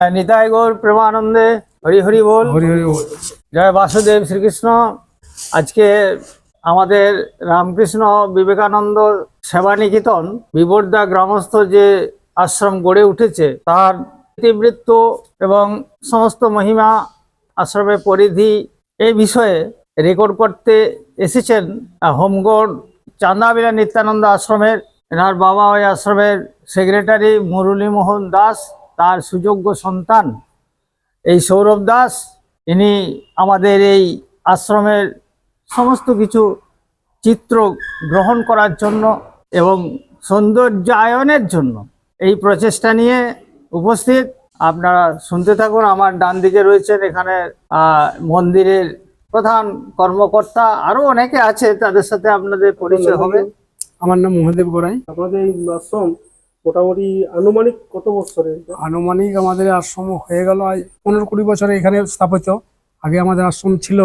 নিতাই গৌর প্রেমানন্দে হরি হরি বল। হরি হরি বল। জয় বাসুদেব শ্রীকৃষ্ণ। আজকে আমাদের রামকৃষ্ণ বিবেকানন্দ সেবা নিকেতন বিবর্দা গ্রামস্থ যে আশ্রম গড়ে উঠেছে তার ইতিবৃত্ত এবং সমস্ত মহিমা আশ্রমের পরিধি এই বিষয়ে রেকর্ড করতে এসেছেন হোমগড় চান্দাবিলা নিত্যানন্দ আশ্রমের এনার বাবা ওই আশ্রমের সেক্রেটারি মুরলীমোহন দাস। তার সুযোগ্য সন্তান এই সৌরভ দাস। ইনি আমাদের এই আশ্রমের সমস্ত কিছু চিত্র গ্রহণ করার জন্য এবং সৌন্দর্যায়নের জন্য এই প্রচেষ্টা নিয়ে উপস্থিত। আপনারা শুনতে থাকুন আমার ডান দিকে রয়েছেন এখানে মন্দিরের প্রধান কর্মকর্তা। আরও অনেকে আছে তাদের সাথে আপনাদের পরিচয় হবে। আমার নাম মহাদেব গোড়াই। আপনাদের এই আশ্রম মোটামুটি আনুমানিক কত বছরে আনুমানিক আমাদের আশ্রম হয়ে গেল পনেরো কুড়ি বছরে এখানে স্থাপিত। আগে আমাদের আশ্রম ছিল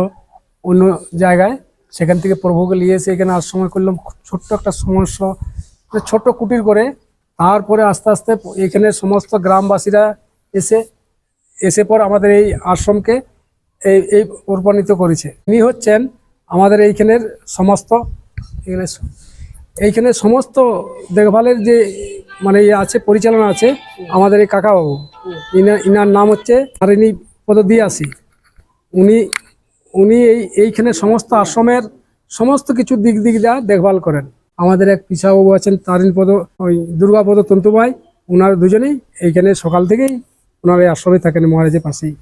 অন্য জায়গায়। সেখান থেকে প্রভুকে নিয়ে এসে এখানে আশ্রমে করলাম। ছোট্ট একটা সমস্যা মানে ছোট্ট কুটির করে। তারপরে আস্তে আস্তে এখানে সমস্ত গ্রামবাসীরা এসে এসে পর আমাদের এই আশ্রমকে এই এই অর্পণিত করেছে। ইনি হচ্ছেন আমাদের এইখানের সমস্ত এখানে এইখানে সমস্ত দেখভালের যে মানে ইয়ে আছে পরিচালনা আছে আমাদের এই কাকাবাবু। ইনার ইনার নাম হচ্ছে তারিণী পদদিয়াসী। উনি উনি এই এইখানে সমস্ত আশ্রমের সমস্ত কিছু দিক দিক যা দেখভাল করেন। আমাদের এক পিসাবাবু আছেন তারিণ পদ ওই দুর্গাপদ তন্তুভাই ওনার দুজনেই এইখানে সকাল থেকেই ওনার এই আশ্রমে থাকেন মহারাজের পাশেই।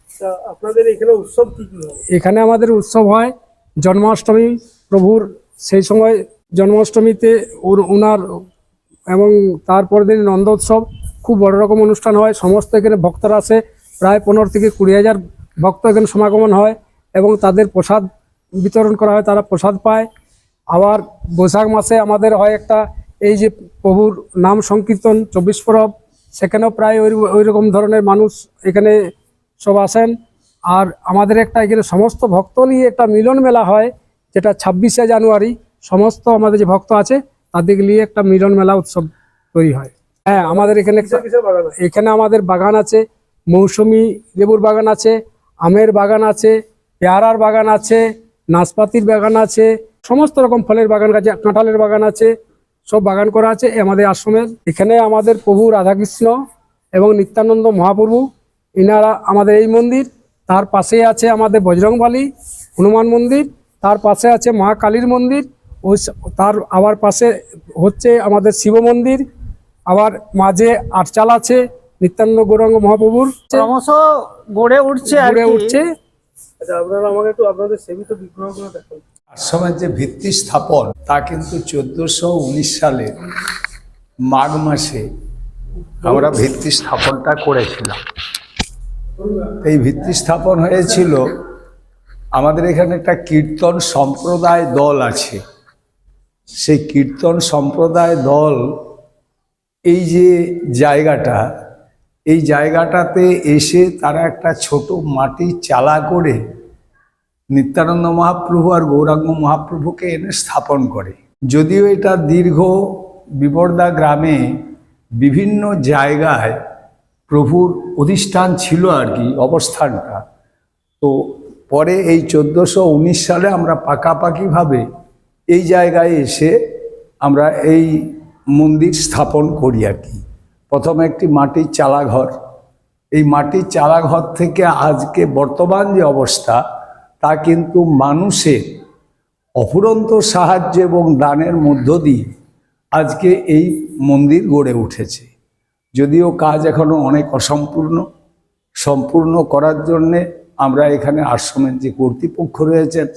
আপনাদের এখানে উৎসব কি কি এখানে আমাদের উৎসব হয় জন্মাষ্টমী প্রভুর সেই সময় জন্মাষ্টমীতে ওর- ওনার এবং তারপর দিন নন্দোৎসব, খুব বড় রকম অনুষ্ঠান হয়। সমস্ত এখানে ভক্তরা আসে। প্রায় পনেরো থেকে কুড়ি হাজার ভক্ত এখানে সমাগমন হয় এবং তাদের প্রসাদ বিতরণ করা হয়, তারা প্রসাদ পায়। আবার বৈশাখ মাসে আমাদের হয় একটা, এই যে প্রভুর নাম সংকীর্তন, চব্বিশ পরব। সেখানেও প্রায় ওই ওই রকম ধরনের মানুষ এখানে সব আসেন। আর আমাদের একটা এখানে সমস্ত ভক্ত নিয়ে একটা মিলন মেলা হয়, যেটা ছাব্বিশে জানুয়ারি। সমস্ত আমাদের যে ভক্ত আছে তাদের নিয়ে একটা মিলন মেলা উৎসব তৈরি হয়। হ্যাঁ আমাদের এখানে এখানে আমাদের বাগান আছে মৌসুমি লেবুর বাগান আছে আমের বাগান আছে পেয়ারার বাগান আছে নাশপাতির বাগান আছে সমস্ত রকম ফলের বাগান আছে কাঁঠালের বাগান আছে সব বাগান করা আছে আমাদের আশ্রমের এখানে আমাদের প্রভু রাধাকৃষ্ণ এবং নিত্যানন্দ মহাপ্রভু ইনারা আমাদের এই মন্দির তার পাশে আছে আমাদের বজরংবালী হনুমান মন্দির তার পাশে আছে মা কালীর মন্দির ওই তার আবার পাশে হচ্ছে আমাদের শিব মন্দির আবার মাঝে আটচাল আছে নিত্যানন্দ গৌরাঙ্গ মহাপ্রভুর। ক্রমশ গড়ে উঠছে গড়ে উঠছে। আচ্ছা আপনারা আমাকে একটু আপনাদের সেবিত বিগ্রহগুলো দেখান। আশ্রমের যে ভিত্তি স্থাপন তা কিন্তু চোদ্দোশো উনিশ সালে মাঘ মাসে আমরা ভিত্তি স্থাপনটা করেছিলাম। এই ভিত্তি স্থাপন হয়েছিল আমাদের এখানে একটা কীর্তন সম্প্রদায় দল আছে। সেই কীর্তন সম্প্রদায় দল, এই যে জায়গাটা, এই জায়গাটাতে এসে তারা একটা ছোট মাটির চালা করে নিত্যানন্দ মহাপ্রভু আর গৌরাঙ্গ মহাপ্রভুকে এনে স্থাপন করে। যদিও এটা দীর্ঘ বিবর্দা গ্রামে বিভিন্ন জায়গায় প্রভুর অধিষ্ঠান ছিল আর কি, অবস্থানটা। তো পরে এই চোদ্দোশো সালে আমরা পাকাপাকিভাবে এই জায়গায় এসে আমরা এই মন্দির স্থাপন করি আর কি। প্রথমে একটি মাটির চালাঘর। এই মাটির চালাঘর থেকে আজকে বর্তমান যে অবস্থা, তা কিন্তু মানুষের অফুরন্ত সাহায্য এবং দানের মধ্য দিয়ে আজকে এই মন্দির গড়ে উঠেছে। যদিও কাজ এখনও অনেক অসম্পূর্ণ। সম্পূর্ণ করার জন্যে আমরা এখানে আশ্রমের যে কর্তৃপক্ষ রয়েছেন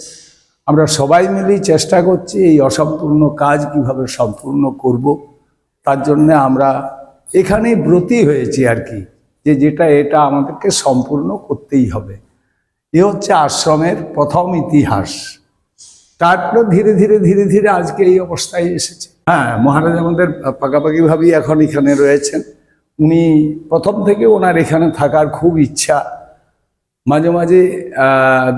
আমরা সবাই মিলেই চেষ্টা করছি এই অসম্পূর্ণ কাজ কীভাবে সম্পূর্ণ করব। তার জন্যে আমরা এখানেই ব্রতী হয়েছি আর কি, যে যেটা এটা আমাদেরকে সম্পূর্ণ করতেই হবে। এ হচ্ছে আশ্রমের প্রথম ইতিহাস। তারপরে ধীরে ধীরে ধীরে ধীরে আজকে এই অবস্থায় এসেছে। হ্যাঁ মহারাজ আমাদের পাকাপাকিভাবেই এখন এখানে রয়েছেন। উনি প্রথম থেকে ওনার এখানে থাকার খুব ইচ্ছা। মাঝে মাঝে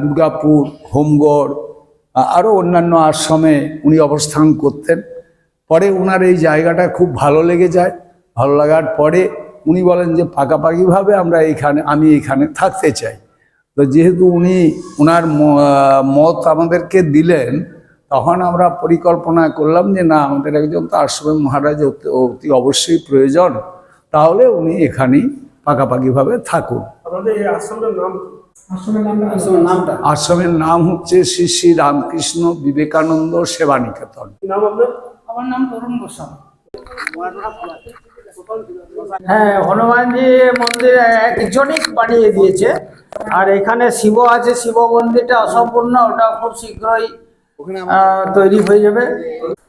দুর্গাপুর, হোমগড় আরও অন্যান্য আশ্রমে উনি অবস্থান করতেন। পরে ওনার এই জায়গাটা খুব ভালো লেগে যায়। ভালো লাগার পরে উনি বলেন যে, পাকাপাকিভাবে আমরা এইখানে, আমি এইখানে থাকতে চাই। তো যেহেতু উনি ওনার মত আমাদেরকে দিলেন, তখন আমরা পরিকল্পনা করলাম যে, না, আমাদের একজন তো আশ্রমে মহারাজ অতি- অবশ্যই প্রয়োজন। তাহলে উনি এখানেই পাকাপাকিভাবে থাকুন। আপনাদের এই আশ্রমের নাম? আশ্রমের নাম হচ্ছে শ্রী শ্রী রামকৃষ্ণ বিবেকানন্দ সেবা নিকেতন আমার নাম তরুণ গোস্বামী। হ্যাঁ হনুমানজি মন্দির একজনই বানিয়ে দিয়েছে। আর এখানে শিব আছে শিব মন্দিরটা অসম্পূর্ণ ওটা খুব শীঘ্রই আহ, তৈরি হয়ে যাবে।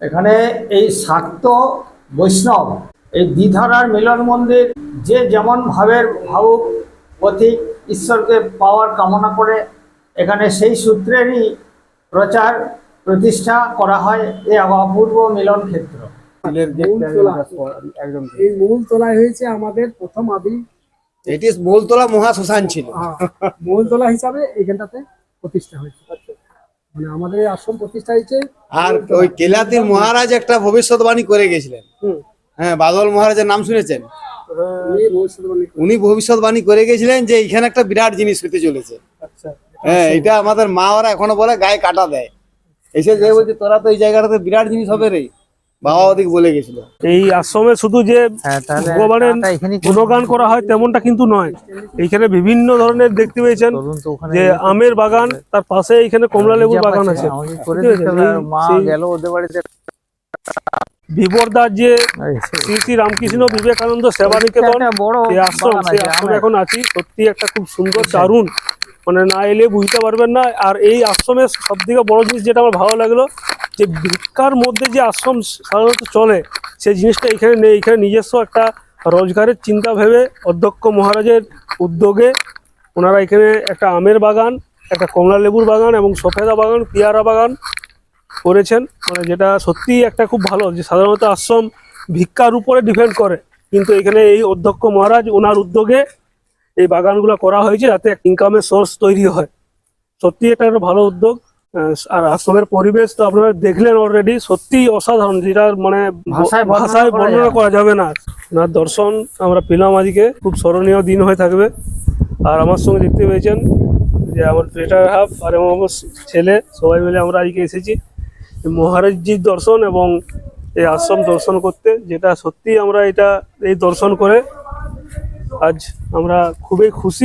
এখানে এই শাক্ত বৈষ্ণব এই দ্বিধারার মিলন মন্দির যে যেমন ভাবের ভাবুক পথিক ঈশ্বরকে পাওয়ার কামনা করে এখানে সেই সূত্রেরই প্রচার প্রতিষ্ঠা করা হয় এই অপূর্ব মিলন ক্ষেত্র। এই মূল তোলায় হয়েছে আমাদের প্রথম আদি এটি মূলতলা মহাশ্মশান ছিল। আহ, মূল তোলা হিসাবে এইখানটাতে প্রতিষ্ঠা হয়েছে। মানে আমাদের আশ্রম প্রতিষ্ঠা হয়েছে। আর ওই কেলাতির মহারাজ একটা ভবিষ্যৎবাণী করে গেছিলেন। হ্যাঁ বাদল মহারাজের নাম শুনেছেন? উনি ভবিষ্যৎবাণী করে- গেছিলেন যে এখানে একটা বিরাট জিনিস হতে চলেছে। আচ্ছা হ্যাঁ এটা আমাদের মা ওরা এখনও বলে গায়ে কাটা দেয়। এসে যে বলছে তোরা তো এই জায়গাটাতে বিরাট জিনিস হবে রে। বাবা ওদিক বলে গেছিল। এই আশ্রমে শুধু যে ভগবানের গুণগান করা হয় তেমনটা কিন্তু নয়। এইখানে বিভিন্ন ধরনের দেখতে পেয়েছেন যে আমের বাগান তার পাশে এইখানে কমলা লেবুর বাগান আছে? এই- মা গেল ওদের বাড়িতে। বিবরদার যে শ্রী শ্রী রামকৃষ্ণ বিবেকানন্দ সেবা নিকেতন বড় আশ্রম সেই আশ্রমে এখন আছি। সত্যি একটা খুব সুন্দর দারুণ মানে না এলে বুঝতে পারবেন না। আর এই আশ্রমের সব থেকে বড় জিনিস যেটা আমার ভালো লাগল যে ভিক্ষার মধ্যে যে আশ্রম সাধারণত চলে সেই জিনিসটা এখানে নেই। এখানে নিজস্ব একটা রোজগারের চিন্তা ভেবে অধ্যক্ষ মহারাজের উদ্যোগে ওনারা এখানে একটা আমের বাগান একটা কমলা লেবুর বাগান এবং সফেদা বাগান পেয়ারা বাগান করেছেন মানে যেটা সত্যিই একটা খুব ভালো যে সাধারণত আশ্রম ভিক্ষার উপরে ডিপেন্ড করে। কিন্তু এখানে এই অধ্যক্ষ মহারাজ ওনার উদ্যোগে এই বাগানগুলো করা হয়েছে যাতে ইনকামের সোর্স তৈরি হয়। সত্যি এটা একটা ভালো উদ্যোগ। আর আশ্রমের পরিবেশ তো আপনারা দেখলেন অলরেডি সত্যি অসাধারণ। যেটা মানে ভাষায় বর্ণনা ভাষায় করা বর্ণনা না। করা যাবে না। ওনার দর্শন আমরা পেলাম আজকে খুব স্মরণীয় দিন হয়ে থাকবে। আর আমার সঙ্গে দেখতে পেয়েছেন যে আমার ট্রেটার হাফ আর আমার ছেলে সবাই মিলে আমরা আজকে এসেছি। মহারাজজির দর্শন এবং এই আশ্রম দর্শন করতে, যেটা সত্যি আমরা এটা, এই দর্শন করে আজ আমরা খুবই খুশি।